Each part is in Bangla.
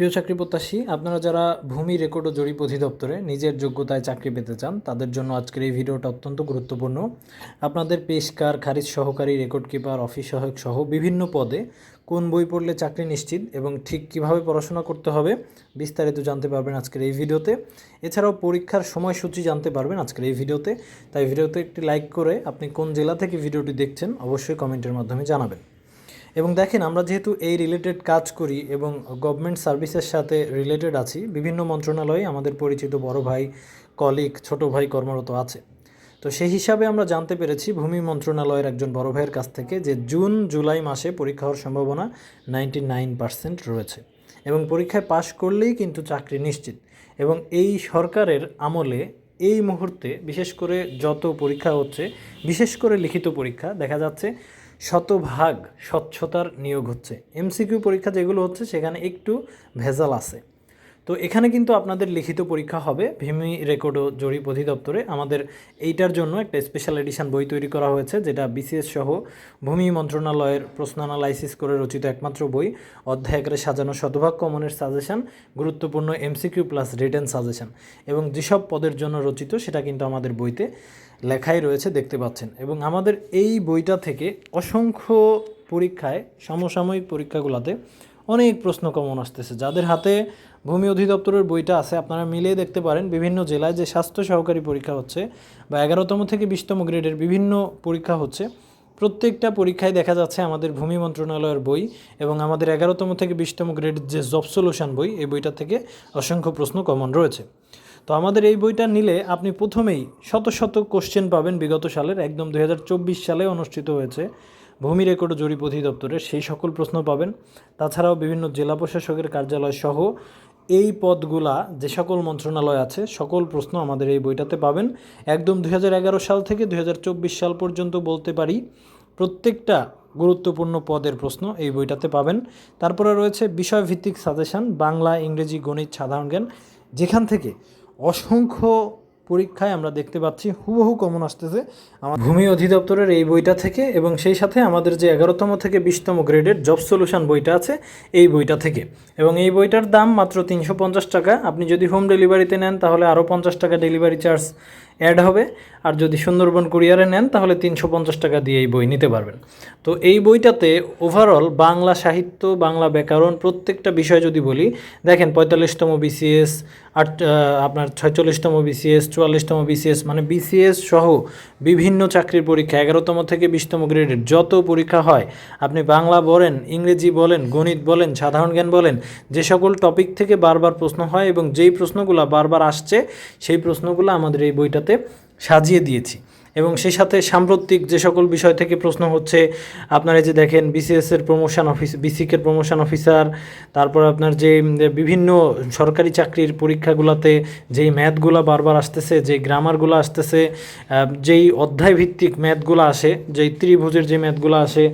প্রিয় চাকরি প্রত্যাশী, আপনারা যারা ভূমি রেকর্ড ও জরিপ অধিদপ্তরে নিজের যোগ্যতায় চাকরি পেতে চান, তাদের জন্য আজকের এই ভিডিওটা অত্যন্ত গুরুত্বপূর্ণ। আপনাদের পেশকার, খারিজ সহকারী, রেকর্ড কিপার, অফিস সহায়ক সহ বিভিন্ন পদে কোন বই পড়লে চাকরি নিশ্চিত এবং ঠিক কীভাবে পড়াশোনা করতে হবে বিস্তারিত জানতে পারবেন আজকের এই ভিডিওতে। এছাড়াও পরীক্ষার সময়সূচি জানতে পারবেন আজকের এই ভিডিওতে। তাই ভিডিওতে একটি লাইক করে আপনি কোন জেলা থেকে ভিডিওটি দেখছেন অবশ্যই কমেন্টের মাধ্যমে জানাবেন। এবং দেখেন, আমরা যেহেতু এই রিলেটেড কাজ করি এবং গভর্নমেন্ট সার্ভিসের সাথে রিলেটেড আছি, বিভিন্ন মন্ত্রণালয়ে আমাদের পরিচিত বড় ভাই কলিগ ছোট ভাই কর্মরত আছে। তো সেই হিসাবে আমরা জানতে পেরেছি ভূমি মন্ত্রণালয়ের একজন বড় ভাইয়ের কাছ থেকে যে জুন, জুলাই মাসে পরীক্ষা হওয়ার সম্ভাবনা নাইনটি নাইন পার্সেন্ট রয়েছে। এবং পরীক্ষায় পাশ করলেই কিন্তু চাকরি নিশ্চিত। এবং এই সরকারের আমলে এই মুহূর্তে বিশেষ করে যত পরীক্ষা হচ্ছে, বিশেষ করে লিখিত পরীক্ষা, দেখা যাচ্ছে শতভাগ স্বচ্ছতার নিয়োগ হচ্ছে। এমসিকিউ পরীক্ষা যেগুলো হচ্ছে সেখানে একটু ভেজাল আছে। তো এখানে কিন্তু আপনাদের লিখিত পরীক্ষা হবে। ভূমি রেকর্ড ও জরিপ অধিদপ্তরে। আমাদের এইটার জন্য একটা স্পেশাল এডিশন বই তৈরি করা হয়েছে, যেটা বিসিএস সহ ভূমি মন্ত্রণালয়ের প্রশ্ন অ্যানালাইসিস করে রচিত একমাত্র বই। অধ্যায় আকারে সাজানো শতভাগ কমনের সাজেশন, গুরুত্বপূর্ণ এমসিকিউ প্লাস রিটেন সাজেশন এবং যেসব পদের জন্য রচিত, সেটা কিন্তু আমাদের বইতে লেখাই রয়েছে, দেখতে পাচ্ছেন। এবং আমাদের এই বইটা থেকে অসংখ্য পরীক্ষায়, সমসাময়িক পরীক্ষাগুলোতে অনেক প্রশ্ন কমন আসতেছে। যাদের হাতে ভূমি অধিদপ্তরের বইটা আছে, আপনারা মিলিয়ে দেখতে পারেন। বিভিন্ন জেলায় যে স্বাস্থ্য সহকারী পরীক্ষা হচ্ছে বা এগারোতম থেকে বিশতম গ্রেডের বিভিন্ন পরীক্ষা হচ্ছে, প্রত্যেকটা পরীক্ষায় দেখা যাচ্ছে আমাদের ভূমি মন্ত্রণালয়ের বই এবং আমাদের এগারোতম থেকে বিশতম গ্রেডের যে জব সলিউশন বই, এই বইটা থেকে অসংখ্য প্রশ্ন কমন রয়েছে। তো আমাদের এই বইটা নিলে আপনি প্রথমেই শত শত কোশ্চেন পাবেন বিগত সালের, একদম দু হাজার চব্বিশ সালে অনুষ্ঠিত হয়েছে ভূমি রেকর্ড জরিপ অধিদপ্তরের, সেই সকল প্রশ্ন পাবেন। তাছাড়াও বিভিন্ন জেলা প্রশাসকের কার্যালয় সহ এই পদগুলা যে সকল মন্ত্রণালয় আছে, সকল প্রশ্ন আমাদের এই বইটাতে পাবেন। একদম দু হাজার এগারো সাল থেকে দু হাজার চব্বিশ সাল পর্যন্ত বলতে পারি, প্রত্যেকটা গুরুত্বপূর্ণ পদের প্রশ্ন এই বইটাতে পাবেন। তারপরে রয়েছে বিষয়ভিত্তিক সাজেশান, বাংলা, ইংরেজি, গণিত, সাধারণ জ্ঞান। যেখান থেকে অসংখ্য পরীক্ষায় আমরা দেখতে পাচ্ছি হুবহু কমন আসতেছে। আমার ভূমি অধিদপ্তরের এই বইটা থেকে এবং সেই সাথে আমাদের যে এগারোতম থেকে বিশতম গ্রেডের জব সলিউশন বইটা আছে, এই বইটা থেকে। এবং এই বইটার দাম মাত্র তিনশো পঞ্চাশ টাকা। আপনি যদি হোম ডেলিভারিতে নেন, তাহলে আরও পঞ্চাশ টাকা ডেলিভারি চার্জ অ্যাড হবে। আর যদি সুন্দরবন কুরিয়ারে নেন, তাহলে তিনশো পঞ্চাশ টাকা দিয়ে এই বই নিতে পারবেন। তো এই বইটাতে ওভারঅল বাংলা সাহিত্য, বাংলা ব্যাকরণ প্রত্যেকটা বিষয় যদি বলি, দেখেন পঁয়তাল্লিশতম বিসিএস আট আপনার ছয়চল্লিশতম বিসিএস চুয়াল্লিশতম বিসিএস মানে বিসিএস সহ বিভিন্ন চাকরির পরীক্ষা, এগারোতম থেকে বিশতম গ্রেডের যত পরীক্ষা হয়, আপনি বাংলা বলেন, ইংরেজি বলেন, গণিত বলেন, সাধারণ জ্ঞান বলেন, যে সকল টপিক থেকে বারবার প্রশ্ন হয় এবং যেই প্রশ্নগুলো বারবার আসছে, সেই প্রশ্নগুলো আমাদের এই বইটাতে সাজিয়ে দিয়েছি। এবং সেই সাথে সাম্প্রতিক যে সকল বিষয় থেকে প্রশ্ন হচ্ছে, আপনারা যে দেখেন বিসিএস এর প্রমোশন অফিস বিসিকের প্রমোশন অফিসার তারপর আপনার যে, বিভিন্ন সরকারি চাকরির পরীক্ষাগুলোতে যেই ম্যাথগুলো বারবার আসতেছে, যেই গ্রামারগুলো আসতেছে যেই অধ্যায়ভিত্তিক ম্যাথগুলো আসে, যেই ত্রিভুজের যে ম্যাথগুলো আসে,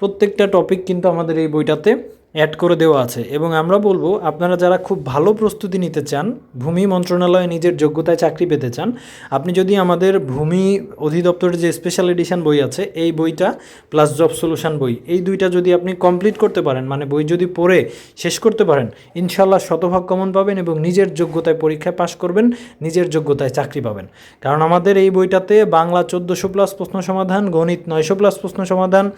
প্রত্যেকটা টপিক কিন্তু আমাদের এই বইটাতে অ্যাড করে দেওয়া আছে। এবং আমরা বলব, আপনারা যারা খুব ভালো প্রস্তুতি নিতে চান, ভূমি মন্ত্রণালয়ে নিজের যোগ্যতায় চাকরি পেতে চান, আপনি যদি আমাদের ভূমি অধিদপ্তরের যে স্পেশাল এডিশন বই আছে, এই বইটা প্লাস জব সলিউশন বই, এই দুইটা যদি আপনি কমপ্লিট করতে পারেন মানে বই যদি পড়ে শেষ করতে পারেন ইনশাল্লাহ শতভাগ কমন পাবেন এবং নিজের যোগ্যতায় পরীক্ষায় পাশ করবেন, নিজের যোগ্যতায় চাকরি পাবেন। কারণ আমাদের এই বইটাতে বাংলা চোদ্দোশো প্লাস প্রশ্ন সমাধান, গণিত নয়শো প্লাস প্রশ্ন সমাধান,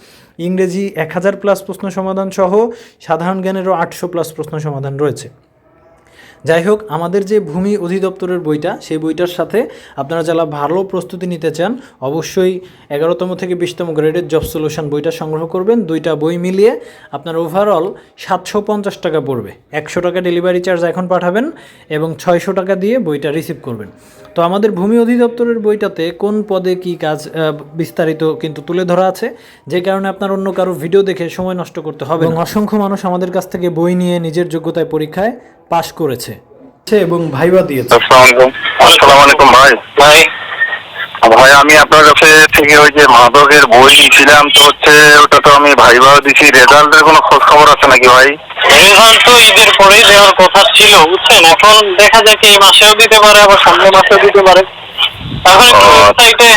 ইংরেজি এক হাজার প্লাস প্রশ্ন সমাধান সহ সাধারণ জ্ঞানেরও আটশো প্লাস প্রশ্ন সমাধান রয়েছে। যাই হোক আমাদের যে ভূমি অধিদপ্তরের বইটা সেই বইটার সাথে আপনারা যারা ভালো প্রস্তুতি নিতে চান অবশ্যই এগারোতম থেকে বিশতম গ্রেডের জব সলিউশন বইটা সংগ্রহ করবেন। দুইটা বই মিলিয়ে আপনার ওভারঅল সাতশো পঞ্চাশ টাকা পড়বে। একশো টাকা ডেলিভারি চার্জ এখন পাঠাবেন এবং ছয়শো টাকা দিয়ে বইটা রিসিভ করবেন। তো আমাদের ভূমি অধিদপ্তরের বইটাতে কোন পদে কি কাজ বিস্তারিত কিন্তু তুলে ধরা আছে। যে কারণে আপনার অন্য কারও ভিডিও দেখে সময় নষ্ট করতে হবে এবং অসংখ্য মানুষ আমাদের কাছ থেকে বই নিয়ে নিজের যোগ্যতায় পরীক্ষায় পাশ করেছে। এবং ভাইবা দিয়েছে। আসসালামু আসসালামু আলাইকুম ভাই। ভাই ভাই আমি আপনার কাছে থেকে ওই যে মাদকের বই নিয়েছিলাম তো হচ্ছে ওটা তো আমি দিছি। রেজাল্টের কোনো খোঁজ খবর আছে নাকি ভাই? রেজাল্ট তো ঈদের পরেই দেওয়ার কথা ছিল বুঝছেন? এখন দেখা যায় কি এই মাসেও দিতে পারে আবার সামনের মাসেও দিতে পারে। ও। ওয়েবসাইটে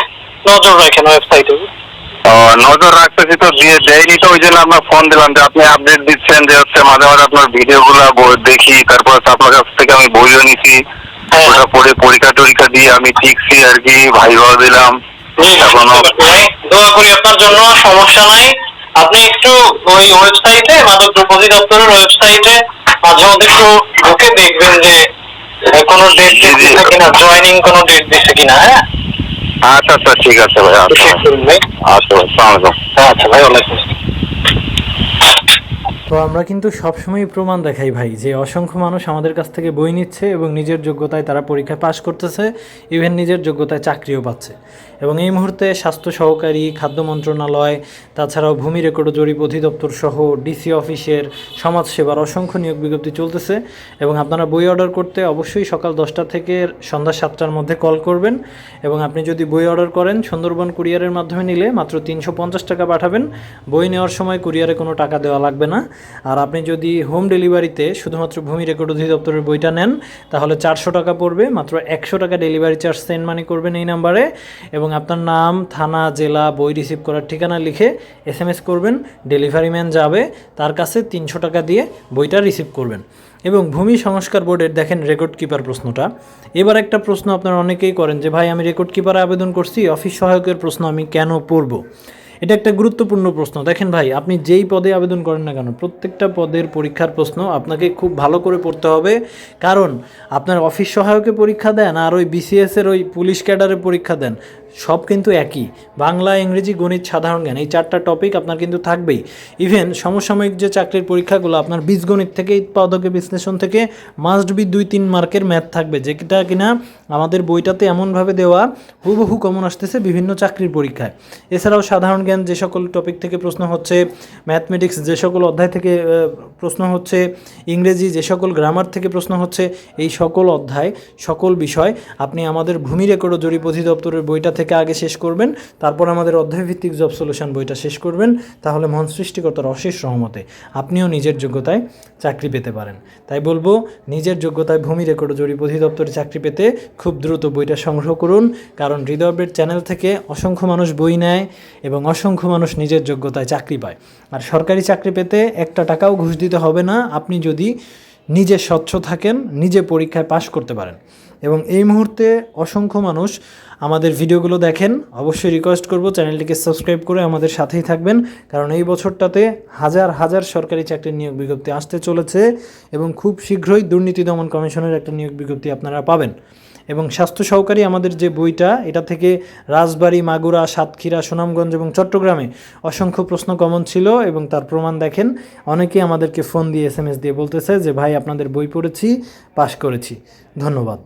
নজর রাখেন ওয়েবসাইটে নজর রাখতেছি তো দিয়ে দেয়নি তো ওই জন্য আপনার ফোন দিলাম যে আপনি আপডেট দিচ্ছেন যে হচ্ছে মাঝে মাঝে আপনার ভিডিওগুলো দেখি তারপর আপনার কাছ থেকে আমি বইও নিছি। হ্যাঁ। ওটা পড়ে পরীক্ষা টরীক্ষা দিয়ে আমি ঠিকছি আর কি ভাইভাও দিলাম। ভাই, দোয়া করি আপনার জন্য সমস্যা নাই। আপনি একটু ওই ওয়েবসাইটে মাদক দ্রব্য অধিদপ্তরের ওয়েবসাইটে মাঝে মধ্যে একটু ঢুকে দেখবেন যে কোনো ডেট। দিচ্ছে কিনা জয়নিং কোনো ডেট দিচ্ছে কিনা হ্যাঁ? আচ্ছা আচ্ছা ঠিক আছে ভাই আচ্ছা। আচ্ছা ভাই সালাম হ্যাঁ, আচ্ছা ভাই ওয়ালাইকুম। তো আমরা কিন্তু সবসময় প্রমাণ দেখাই ভাই যে অসংখ্য মানুষ আমাদের কাছ থেকে বই নিচ্ছে এবং নিজের যোগ্যতায় তারা পরীক্ষায় পাশ করতেছে ইভেন নিজের যোগ্যতায় চাকরিও পাচ্ছে। এবং এই মুহূর্তে স্বাস্থ্য সহকারী, খাদ্য মন্ত্রণালয়, তাছাড়াও ভূমি রেকর্ড জরিপ অধিদপ্তর সহ ডিসি অফিসের সমাজসেবার অসংখ্য নিয়োগ বিজ্ঞপ্তি চলতেছে। এবং আপনারা বই অর্ডার করতে অবশ্যই সকাল দশটা থেকে সন্ধ্যা সাতটার মধ্যে কল করবেন। এবং আপনি যদি বই অর্ডার করেন, সুন্দরবন কুরিয়ারের মাধ্যমে নিলে মাত্র তিনশো পঞ্চাশ টাকা পাঠাবেন। বই নেওয়ার সময় কুরিয়ারে কোনো টাকা দেওয়া লাগবে না। আর আপনি যদি হোম ডেলিভারিতে শুধুমাত্র ভূমি রেকর্ড অধিদপ্তরের বইটা নেন, তাহলে চারশো টাকা পড়বে, মাত্র একশো টাকা ডেলিভারি চার্জ সেন্ড মানি করবেন এই নাম্বারে এবং আপনার নাম, থানা, জেলা, বই রিসিভ করার ঠিকানা লিখে এস এম এস করবেন ডেলিভারি ম্যান যাবে, তার কাছে তিনশো টাকা দিয়ে বইটা রিসিভ করবেন। এবং ভূমি সংস্কার বোর্ডের দেখেন রেকর্ড কিপার প্রশ্নটা। এবার একটা প্রশ্ন আপনারা অনেকেই করেন যে, ভাই, আমি রেকর্ড কিপারে আবেদন করছি অফিস সহায়কের প্রশ্ন আমি কেন পড়ব? এটা একটা গুরুত্বপূর্ণ প্রশ্ন। দেখেন ভাই, আপনি যেই পদে আবেদন করেন না কেন, প্রত্যেকটা পদের পরীক্ষার প্রশ্ন আপনাকে খুব ভালো করে পড়তে হবে। কারণ আপনার অফিস সহায়কে পরীক্ষা দেন আর ওই বিসিএসের ওই পুলিশ ক্যাডারে পরীক্ষা দেন। সব কিন্তু একই। বাংলা, ইংরেজি, গণিত, সাধারণ জ্ঞান, এই চারটা টপিক আপনার কিন্তু থাকবেই। ইভেন সমসাময়িক যে চাকরির পরীক্ষাগুলো, আপনার বীজগণিত থেকে উৎপাদকে বিশ্লেষণ থেকে মাস্ট বি দুই তিন মার্কের ম্যাথ থাকবে, যেটা কিনা আমাদের বইটাতে এমনভাবে দেওয়া, হুবহু কমন আসতেছে বিভিন্ন চাকরির পরীক্ষায়। এছাড়াও সাধারণ জ্ঞান যে সকল টপিক থেকে প্রশ্ন হচ্ছে ম্যাথমেটিক্স যে সকল অধ্যায় থেকে প্রশ্ন হচ্ছে, ইংরেজি যে সকল গ্রামার থেকে প্রশ্ন হচ্ছে, এই সকল অধ্যায়, সকল বিষয় আপনি আমাদের ভূমি রেকর্ড ও জরিপ অধিদপ্তরের বইটা থেকে আগে শেষ করবেন, তারপর আমাদের অধ্যায়ভিত্তিক জব সলিউশন বইটা শেষ করবেন, তাহলে মন সৃষ্টিকর্তার অশেষ রহমতে আপনিও নিজের যোগ্যতায় চাকরি পেতে পারেন। তাই বলব, নিজের যোগ্যতায় ভূমি রেকর্ড জরিপ অধিদপ্তরে চাকরি পেতে খুব দ্রুত বইটা সংগ্রহ করুন, কারণ হৃদয় আপডেট চ্যানেল থেকে অসংখ্য মানুষ বই নেয় এবং অসংখ্য মানুষ নিজের যোগ্যতায় চাকরি পায়। আর সরকারি চাকরি পেতে একটা টাকাও ঘুষ দিতে হবে না, আপনি যদি নিজে স্বচ্ছ থাকেন, নিজে পরীক্ষায় পাশ করতে পারেন। এবং এই মুহূর্তে অসংখ্য মানুষ আমাদের ভিডিওগুলো দেখেন। অবশ্যই রিকোয়েস্ট করব চ্যানেলটিকে সাবস্ক্রাইব করে আমাদের সাথেই থাকবেন, কারণ এই বছরটাতে হাজার হাজার সরকারি চাকরির নিয়োগ বিজ্ঞপ্তি আসতে চলেছে এবং খুব শীঘ্রই দুর্নীতি দমন কমিশনের একটা নিয়োগ বিজ্ঞপ্তি আপনারা পাবেন। এবং স্বাস্থ্য সহকারী আমাদের যে বইটা, এটা থেকে রাজবাড়ী, মাগুরা, সাতক্ষীরা, সুনামগঞ্জ এবং চট্টগ্রামে অসংখ্য প্রশ্ন কমন ছিল এবং তার প্রমাণ দেখেন। অনেকেই আমাদেরকে ফোন দিয়ে এস দিয়ে বলতেছে যে, ভাই, আপনাদের বই পড়েছি পাশ করেছি। ধন্যবাদ।